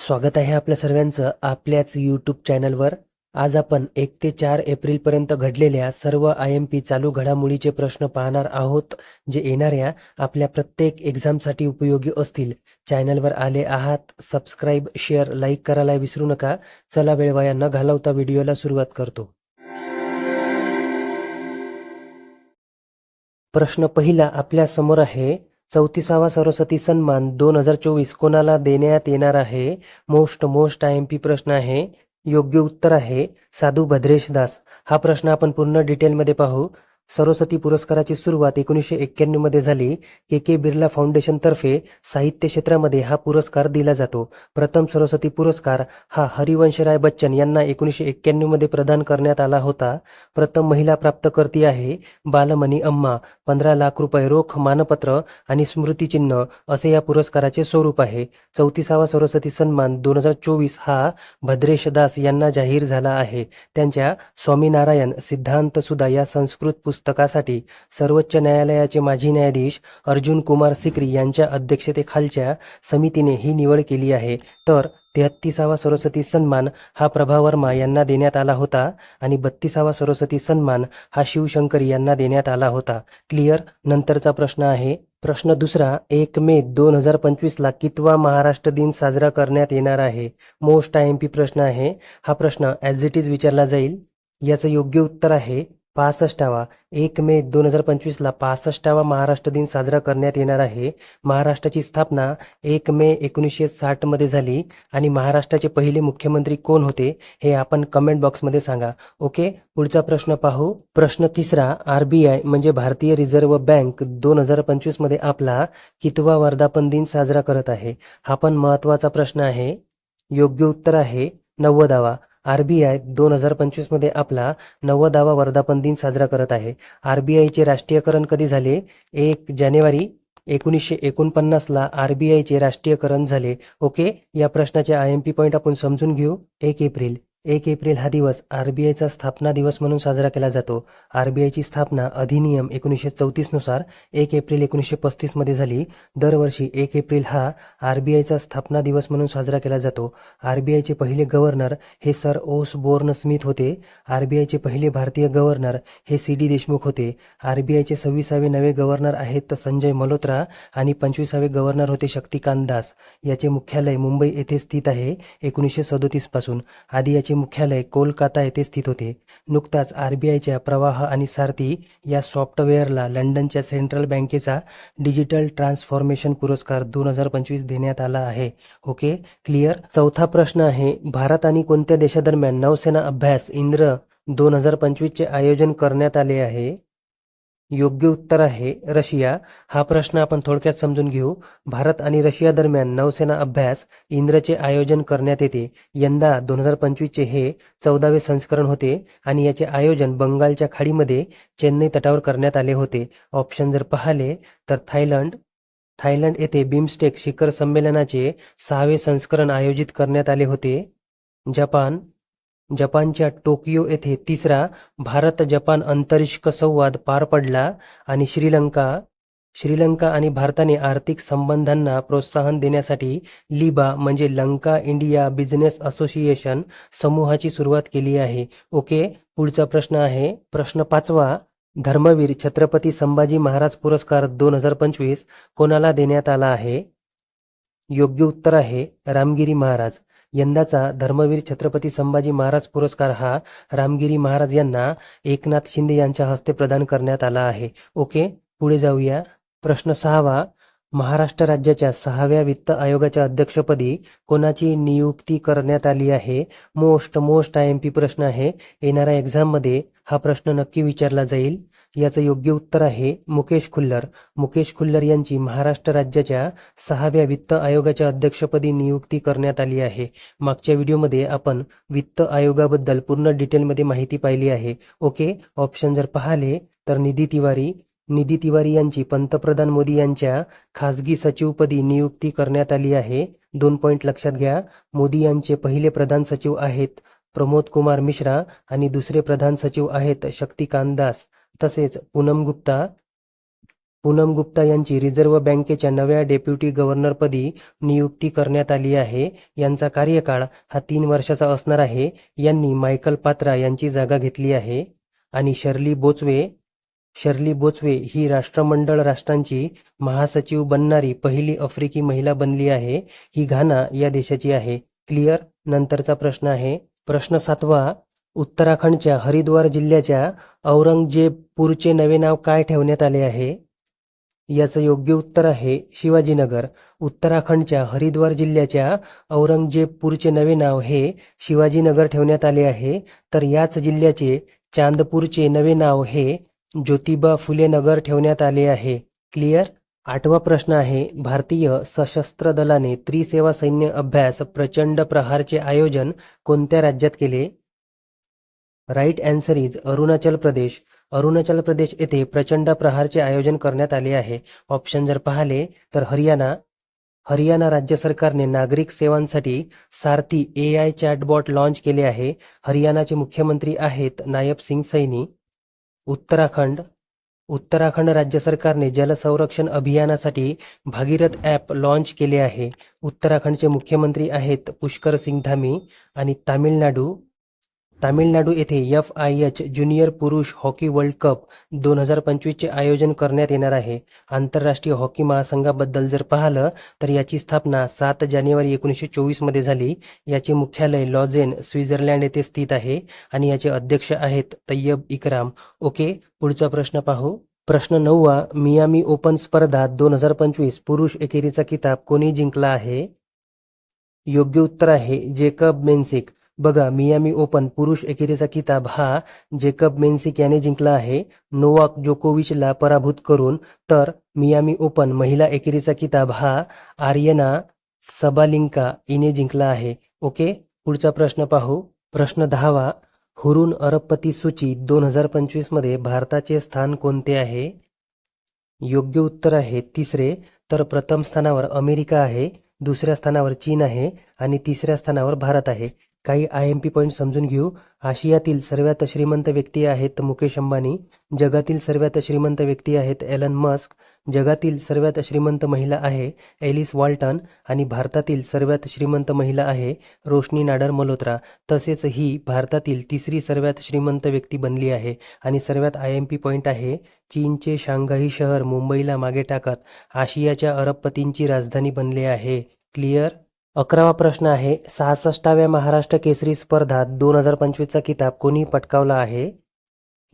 स्वागत आहे आपल्या सर्वांचं आपल्याच यूट्यूब चॅनलवर आज आपण एक ते चार एप्रिलपर्यंत घडलेल्या सर्व आय एम पी चालू घडामोडीचे प्रश्न पाहणार आहोत जे येणाऱ्या आपल्या प्रत्येक एक्झामसाठी उपयोगी असतील. चॅनलवर आले आहात सबस्क्राईब शेअर लाईक करायला विसरू नका. चला वेळ वाया न घालवता व्हिडिओला सुरुवात करतो. प्रश्न पहिला आपल्यासमोर आहे चौतीसावा सरस्वती सन्मान दोन हजार चोवीस कोणाला देण्यात येणार आहे? Most most I M P प्रश्न आहे. योग्य उत्तर आहे साधू भद्रेश दास. हा प्रश्न आपण पूर्ण डिटेलमध्ये पाहू. सरस्वती पुरस्काराची सुरुवात एकोणीसशे एक्क्याण्णवमध्ये झाली. के. के. बिर्ला फाउंडेशनतर्फे साहित्य क्षेत्रामध्ये हा पुरस्कार दिला जातो. प्रथम सरस्वती पुरस्कार हा हरिवंशराय बच्चन यांना एकोणीसशे एक्क्याण्णवमध्ये प्रदान करण्यात आला होता. प्रथम महिला प्राप्तकर्ती आहे बालमणी अम्मा. पंधरा लाख रुपये रोख मानपत्र आणि स्मृतिचिन्ह असे या पुरस्काराचे स्वरूप आहे. चौतीसावा सरस्वती सन्मान दोन हजार चोवीस हा भद्रेश दास यांना जाहीर झाला आहे. त्यांच्या स्वामीनारायण सिद्धांतसुधा या संस्कृत पुस्तकासाठी सर्वोच्च न्यायालयाचे माजी न्यायाधीश अर्जुन कुमार सिक्री यांच्या अध्यक्षतेखालच्या समितीने ही निवड केली आहे. तर तेहत्तीसावा सरस्वती सन्मान हा प्रभा वर्मा यांना देण्यात आला होता आणि बत्तीसावा सरस्वती सन्मान हा शिवशंकर यांना देण्यात आला होता. क्लिअर? नंतरचा प्रश्न आहे. प्रश्न दुसरा एक मे दोन हजार पंचवीसला कितवा महाराष्ट्र दिन साजरा करण्यात येणार आहे? मोस्ट आय एम पी प्रश्न आहे. हा प्रश्न ॲज इट इज विचारला जाईल. याचं योग्य उत्तर आहे पासष्टावा. एक मे दोन हजार पंचवीसला पासष्टावा महाराष्ट्र दिन साजरा करण्यात येणार आहे. महाराष्ट्राची स्थापना एक मे एकोणीसशे साठमध्ये झाली आणि महाराष्ट्राचे पहिले मुख्यमंत्री कोण होते हे आपण कमेंट बॉक्समध्ये सांगा. ओके? पुढचा प्रश्न पाहू. प्रश्न तिसरा आर बी आय म्हणजे भारतीय रिझर्व्ह बँक दोन हजार पंचवीसमध्ये आपला कितवा वर्धापन दिन साजरा करत आहे? हा पण महत्त्वाचा प्रश्न आहे. योग्य उत्तर आहे नव्वदावा. आर बी आय दोन हजार पंचवीसमध्ये आपला नव्वदावा वर्धापन दिन साजरा करत आहे. आर बी आयचे राष्ट्रीयकरण कधी झाले? एक जानेवारी एकोणीसशे एकोणपन्नासला आर बी आयचे राष्ट्रीयकरण झाले. ओके? या प्रश्नाचे आय एम पी पॉईंट आपण समजून घेऊ. एक एप्रिल. एक एप्रिल हा दिवस आर बी आयचा स्थापना दिवस म्हणून साजरा केला जातो. आर बी आयची स्थापना अधिनियम एकोणीसशे चौतीसनुसार एक एप्रिल एकोणीसशे पस्तीसमध्ये झाली. दरवर्षी एक एप्रिल हा आर बी आयचा स्थापना दिवस म्हणून साजरा केला जातो. आर बी आयचे पहिले गव्हर्नर हे सर ओस बोर्न स्मिथ होते. आर बी आयचे पहिले भारतीय गव्हर्नर हे सी डी देशमुख होते. आर बी आयचे सव्वीसावे नवे गव्हर्नर आहेत संजय मल्होत्रा आणि पंचवीसावे गव्हर्नर होते शक्तिकांत दास. याचे मुख्यालय मुंबई येथे स्थित आहे एकोणीसशे सदोतीसपासून. आधी याचे मुख्यालय कोलकाता येथे स्थित होते. नुकताच आर बी आयच्या प्रवाह आणि सारथी या सॉफ्टवेअरला लंडनच्या सेंट्रल बँकेचा डिजिटल ट्रान्सफॉर्मेशन पुरस्कार दोन हजार पंचवीस देण्यात आला आहे. ओके? क्लिअर? चौथा प्रश्न आहे भारत आणि कोणत्या देशादरम्यान नौसेना अभ्यास इंद्र दोन हजार पंचवीसचे आयोजन करण्यात आले आहे? योग्य उत्तर आहे रशिया. हा प्रश्न आपण थोडक्यात समजून घेऊ. भारत आणि रशिया दरम्यान नौसेना अभ्यास इंद्रचे आयोजन करण्यात येते. यंदा दोन हजार पंचवीसचे हे चौदावे संस्करण होते आणि याचे आयोजन बंगालच्या खाडीमध्ये चेन्नई तटावर करण्यात आले होते. ऑप्शन जर पाहिले तर थायलंड थायलंड येथे बिमस्टेक शिखर संमेलनाचे सहावे संस्करण आयोजित करण्यात आले होते. जपान जपानच्या टोकियो येथे तिसरा भारत जपान अंतरिक्ष संवाद पार पडला आणि श्रीलंका श्रीलंका आणि भारताने आर्थिक संबंधांना प्रोत्साहन देण्यासाठी लिबा म्हणजे लंका इंडिया बिझनेस असोसिएशन समूहाची सुरुवात केली आहे. ओके पुढचा प्रश्न आहे. प्रश्न पाचवा धर्मवीर छत्रपती संभाजी महाराज पुरस्कार दोन हजार पंचवीस कोणाला देण्यात आला आहे? योग्य उत्तर आहे रामगिरी महाराज. यंदाचा धर्मवीर छत्रपती संभाजी महाराज पुरस्कार हा रामगिरी महाराज यांना एकनाथ शिंदे यांच्या हस्ते प्रदान करण्यात आला आहे. ओके पुढे जाऊया. प्रश्न सहावा. महाराष्ट्र राज्याच्या सहाव्या वित्त आयोगाच्या अध्यक्षपदी कोणाची नियुक्ती करण्यात आली आहे? Most most I M P प्रश्न आहे. येणाऱ्या एक्झाममध्ये हा प्रश्न नक्की विचारला जाईल. याचं योग्य उत्तर आहे मुकेश खुल्लर. मुकेश खुल्लर यांची महाराष्ट्र राज्याच्या सहाव्या वित्त आयोगाच्या अध्यक्षपदी नियुक्ती करण्यात आली आहे. मागच्या व्हिडिओमध्ये आपण वित्त आयोगाबद्दल पूर्ण डिटेलमध्ये माहिती पाहिली आहे. ओके? ऑप्शन जर पाहिले तर निधी तिवारी. निधी तिवारी यांची पंतप्रधान मोदी यांच्या खासगी सचिवपदी नियुक्ती करण्यात आली आहे. दोन पॉईंट लक्षात घ्या. मोदी यांचे पहिले प्रधान सचिव आहेत प्रमोद कुमार मिश्रा आणि दुसरे प्रधान सचिव आहेत शक्तिकांत दास. तसेच पूनम गुप्ता पूनम गुप्ता यांची रिझर्व्ह बँकेच्या नव्या डेप्युटी गव्हर्नरपदी नियुक्ती करण्यात आली आहे. यांचा कार्यकाळ हा तीन वर्षाचा असणार आहे. यांनी मायकल पात्रा यांची जागा घेतली आहे. आणि शर्ली बोचवे शर्ली बोचवे ही राष्ट्रमंडळ राष्ट्रांची महासचिव बनणारी पहिली आफ्रिकी महिला बनली आहे. ही घाना या देशाची आहे. क्लिअर? नंतरचा प्रश्न आहे. प्रश्न सातवा उत्तराखंडच्या हरिद्वार जिल्ह्याच्या औरंगजेबपूरचे नवे नाव काय ठेवण्यात आले आहे? याचं योग्य उत्तर आहे शिवाजीनगर. उत्तराखंडच्या हरिद्वार जिल्ह्याच्या औरंगजेबपूरचे नवे नाव हे शिवाजीनगर ठेवण्यात आले आहे. तर याच जिल्ह्याचे चांदपूरचे नवे नाव हे ज्योतिबा फुले नगर ठेवण्यात आले आहे. क्लिअर? आठवा प्रश्न आहे भारतीय सशस्त्र दलाने त्रिसेवा सैन्य अभ्यास प्रचंड प्रहारचे आयोजन कोणत्या राज्यात केले? Right answer is Arunachal Pradesh. Arunachal Pradesh येथे प्रचंड प्रहारचे आयोजन करण्यात आले आहे. ऑप्शन जर पाहिले तर हरियाणा. हरियाणा राज्य सरकारने नागरिक सेवांसाठी Saarthi A I chatbot launch केले आहे. हरियाणाचे मुख्यमंत्री आहेत नायब सिंग सैनी. उत्तराखंड. उत्तराखंड राज्य सरकारने जलसंरक्षण अभियानासाठी भागीरथ ॲप लॉन्च केले आहे. उत्तराखंडचे मुख्यमंत्री आहेत पुष्कर सिंग धामी आणि तामिळनाडू. तामिळनाडू येथे एफ आय एच ज्युनियर पुरुष हॉकी वर्ल्ड कप दोन हजार पंचवीसचे आयोजन करण्यात येणार आहे. आंतरराष्ट्रीय हॉकी महासंघाबद्दल जर पाहिलं तर याची स्थापना सात जानेवारी एकोणीसशे चोवीसमध्ये झाली. याचे मुख्यालय लॉझेन स्वित्झर्लंड येथे स्थित आहे. आणि याचे अध्यक्ष आहेत तय्यब इकराम. ओके पुढचा प्रश्न पाहू. प्रश्न नववा मियामी ओपन स्पर्धा दोन हजार पंचवीस पुरुष एकेरीचा किताब कोणी जिंकला आहे? योग्य उत्तर आहे जेकब मेन्सिक. बघा मियामी ओपन पुरुष एकेरीचा किताब हा जेकब मेन्सिक याने जिंकला आहे. नोवाक जोकोविचला पराभूत करून तर मियामी ओपन महिला एकेरीचा किताब हा आर्यना सबालिंका हिने जिंकला आहे. ओके पुढचा प्रश्न पाहू. प्रश्न दहावा हुरून अरबपती सूची दोन हजार पंचवीसमध्ये भारताचे स्थान कोणते आहे? योग्य उत्तर आहे तिसरे तर प्रथम स्थानावर अमेरिका आहे दुसऱ्या स्थानावर चीन आहे आणि तिसऱ्या स्थानावर भारत आहे. काही आय एम पी पॉईंट समजून घेऊ. आशियातील सर्वात श्रीमंत व्यक्ती आहेत मुकेश अंबानी. जगातील सर्वात श्रीमंत व्यक्ती आहेत एलन मस्क जगातील सर्वात श्रीमंत महिला आहे एलिस वॉल्टन आणि भारतातील सर्वात श्रीमंत महिला आहे रोशनी नाडर मल्होत्रा. तसेच ही भारतातील तिसरी सर्वात श्रीमंत व्यक्ती बनली आहे. आणि सर्वात आय एम पी पॉईंट आहे चीनचे शांघाई शहर मुंबईला मागे टाकत आशियाच्या अरबपतींची राजधानी बनले आहे. क्लिअर अकरावा प्रश्न आहे सहासष्टाव्या महाराष्ट्र केसरी स्पर्धात दोन हजार पंचवीसचा किताब कोणी पटकावला आहे?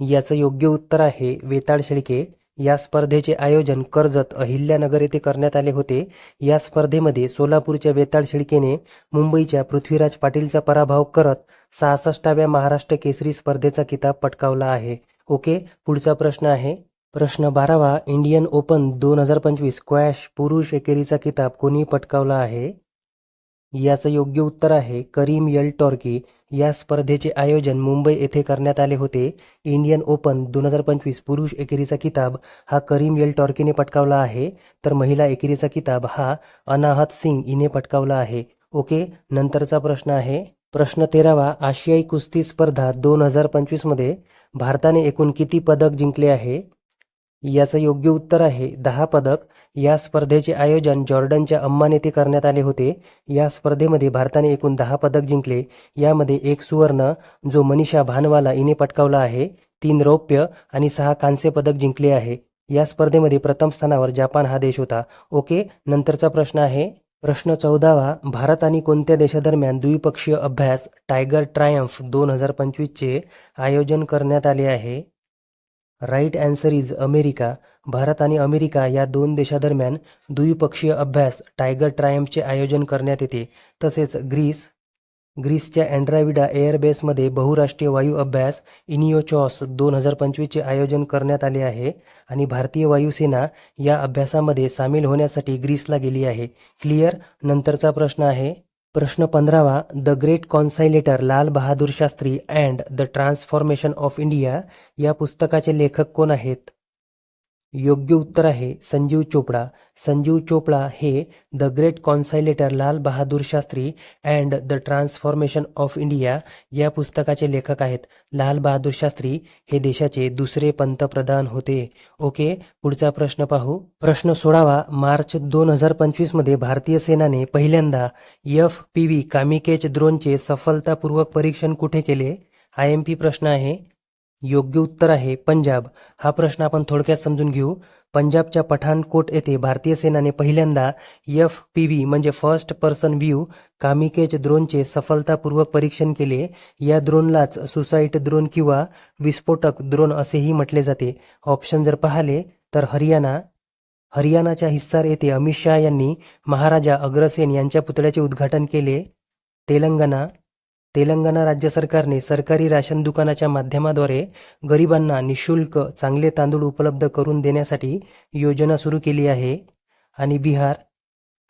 याचं योग्य उत्तर आहे वेताळ शेळके. या स्पर्धेचे आयोजन कर्जत अहिल्यानगर येथे करण्यात आले होते. या स्पर्धेमध्ये सोलापूरच्या वेताळ शिडकेने मुंबईच्या पृथ्वीराज पाटीलचा पराभव करत सहासष्टाव्या महाराष्ट्र केसरी स्पर्धेचा किताब पटकावला आहे. ओके पुढचा प्रश्न आहे. प्रश्न बारावा इंडियन ओपन दोन हजार पंचवीस स्क्वॅश पुरुष एकेरीचा किताब कोणी पटकावला आहे? याचं योग्य उत्तर आहे करीम यल टॉर्की या स्पर्धेचे आयोजन मुंबई येथे करण्यात आले होते. इंडियन ओपन दोन हजार पंचवीस पुरुष एकेरीचा किताब हा करीम यल टॉर्कीने पटकावला आहे. तर महिला एकेरीचा किताब हा अनाहत सिंग हिने पटकावला आहे. ओके नंतरचा प्रश्न आहे. प्रश्न तेरावा आशियाई कुस्ती स्पर्धा दोन हजार पंचवीसमध्ये भारताने एकूण किती पदक जिंकले आहे? याचं योग्य उत्तर आहे. दहा पदक या स्पर्धेचे आयोजन जॉर्डनच्या अम्मान येथे करण्यात आले होते. या स्पर्धेमध्ये भारताने एकूण दहा पदक जिंकले. यामध्ये एक सुवर्ण जो मनीषा भानवाला हिने पटकावला आहे. तीन रौप्य आणि सहा कांस्य पदक जिंकले आहे. या स्पर्धेमध्ये प्रथम स्थानावर जपान हा देश होता. ओके नंतरचा प्रश्न आहे. प्रश्न चौदावा भारत आणि कोणत्या देशादरम्यान द्विपक्षीय अभ्यास टायगर ट्रायम्फ दोन हजार पंचवीसचे आयोजन करण्यात आले आहे? Right answer is America Bharat आणि अमेरिका या दोन देशादरम्यान द्विपक्षीय अभ्यास टायगर ट्रायम्पचे आयोजन करण्यात येते. तसेच ग्रीस ग्रीसच्या अँड्राविडा एअरबेसमध्ये बहुराष्ट्रीय वायू अभ्यास इनियोचॉस दोन हजार पंचवीसचे आयोजन करण्यात आले आहे आणि भारतीय वायुसेना या अभ्यासामध्ये सामील होण्यासाठी ग्रीसला गेली आहे. क्लिअर नंतरचा प्रश्न आहे. प्रश्न पंधरावा the great conciliator Lal Bahadur Shastri and the transformation of India या पुस्तकाचे लेखक कोण आहेत? योग्य उत्तर आहे संजीव चोपडा. संजीव चोपडा हे the great conciliator Lal Bahadur Shastri and the transformation of India या पुस्तकाचे लेखक आहेत. लाल बहादूर शास्त्री हे देशाचे दुसरे पंतप्रधान होते. ओके पुढचा प्रश्न पाहू. प्रश्न सोळावा मार्च दोन हजार पंचवीसमध्ये भारतीय सेनाने पहिल्यांदा एफ पी व्ही कामिकेच ड्रोनचे सफलतापूर्वक परीक्षण कुठे केले? आय एम पी प्रश्न आहे. योग्य उत्तर आहे पंजाब. हा प्रश्न आपण थोडक्यात समजून घेऊ. पंजाबच्या पठाणकोट येथे भारतीय सेनाने पहिल्यांदा एफ पी व्ही म्हणजे फर्स्ट पर्सन व्ह्यू कामिकेज ड्रोनचे सफलतापूर्वक परीक्षण केले. या ड्रोनलाच सुसाईट ड्रोन किंवा विस्फोटक ड्रोन असेही म्हटले जाते. ऑप्शन जर पाहिले तर हरियाणा. हरियाणाच्या हिस्सार येथे अमित शहा यांनी महाराजा अग्रसेन यांच्या पुतळ्याचे उद्घाटन केले. तेलंगणा. तेलंगणा राज्य सरकारने सरकारी राशन दुकानाच्या माध्यमाद्वारे गरिबांना निशुल्क चांगले तांदूळ उपलब्ध करून देण्यासाठी योजना सुरू केली आहे. आणि बिहार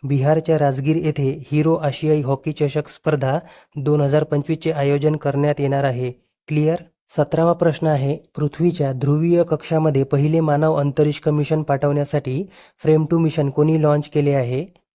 बिहारच्या राजगीर येथे हिरो आशियाई हॉकी चषक स्पर्धा दोन हजार पंचवीसचे आयोजन करण्यात येणार आहे. क्लिअर? सतरावा प्रश्न आहे. पृथ्वीच्या ध्रुवीय कक्षामध्ये पहिले मानव अंतरिक्ष मिशन पाठवण्यासाठी फ्रेम टू मिशन कोणी लॉन्च केले आहे?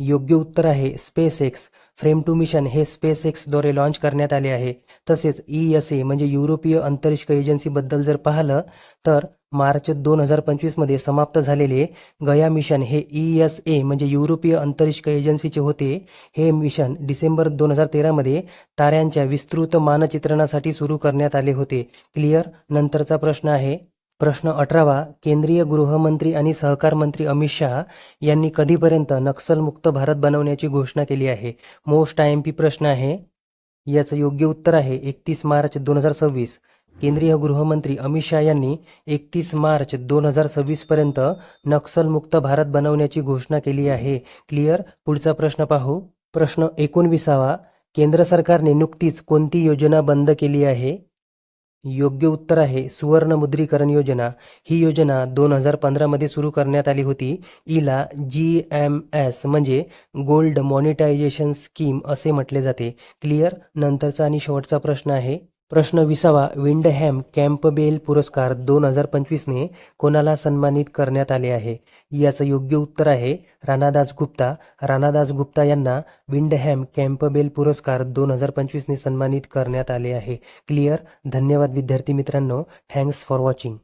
योग्य उत्तर आहे. SpaceX Fram two mission हे स्पेस एक्सद्वारे लॉन्च करण्यात आले आहे. तसेच ई एस ए म्हणजे युरोपीय अंतरिक्ष एजन्सीबद्दल जर पाहिलं तर मार्च दोन हजार पंचवीसमध्ये समाप्त झालेले गया मिशन हे ई एस ए म्हणजे युरोपीय अंतरिक्ष एजन्सीचे होते. हे मिशन डिसेंबर दोन हजार तेरामध्ये ताऱ्यांच्या विस्तृत मानचित्रणासाठी सुरू करण्यात आले होते. क्लिअर नंतरचा प्रश्न आहे. प्रश्न अठरावा केंद्रीय गृहमंत्री आणि सहकार मंत्री अमित शहा यांनी कधीपर्यंत नक्सलमुक्त भारत बनवण्याची घोषणा केली आहे? मोस्ट आय एम पी प्रश्न आहे. याचं योग्य उत्तर आहे एकतीस मार्च दोन हजार सव्वीस. केंद्रीय गृहमंत्री अमित शहा यांनी एकतीस मार्च दोन हजार सव्वीसपर्यंत नक्सलमुक्त भारत बनवण्याची घोषणा केली आहे. क्लिअर? पुढचा प्रश्न पाहू. प्रश्न एकोणविसावा केंद्र सरकारने नुकतीच कोणती योजना बंद केली आहे? योग्य उत्तर आहे. सुवर्ण मुद्रीकरण योजना. ही योजना दोन हजार पंधरामध्ये सुरू करण्यात आली होती. हिला जी एम एस म्हणजे गोल्ड मॉनिटायझेशन स्कीम असे म्हटले जाते. क्लिअर? नंतरचा आणि शेवटचा प्रश्न आहे. प्रश्न विसावा. विंडहॅम कॅम्पबेल पुरस्कार दोन हजार पंचवीसने कोणाला सन्मानित करण्यात आले आहे? याचं योग्य उत्तर आहे राणादास गुप्ता. राणादास गुप्ता यांना विंडहॅम कॅम्पबेल पुरस्कार दोन हजार पंचवीसने सन्मानित करण्यात आले आहे. क्लिअर धन्यवाद विद्यार्थी मित्रांनो. Thanks for watching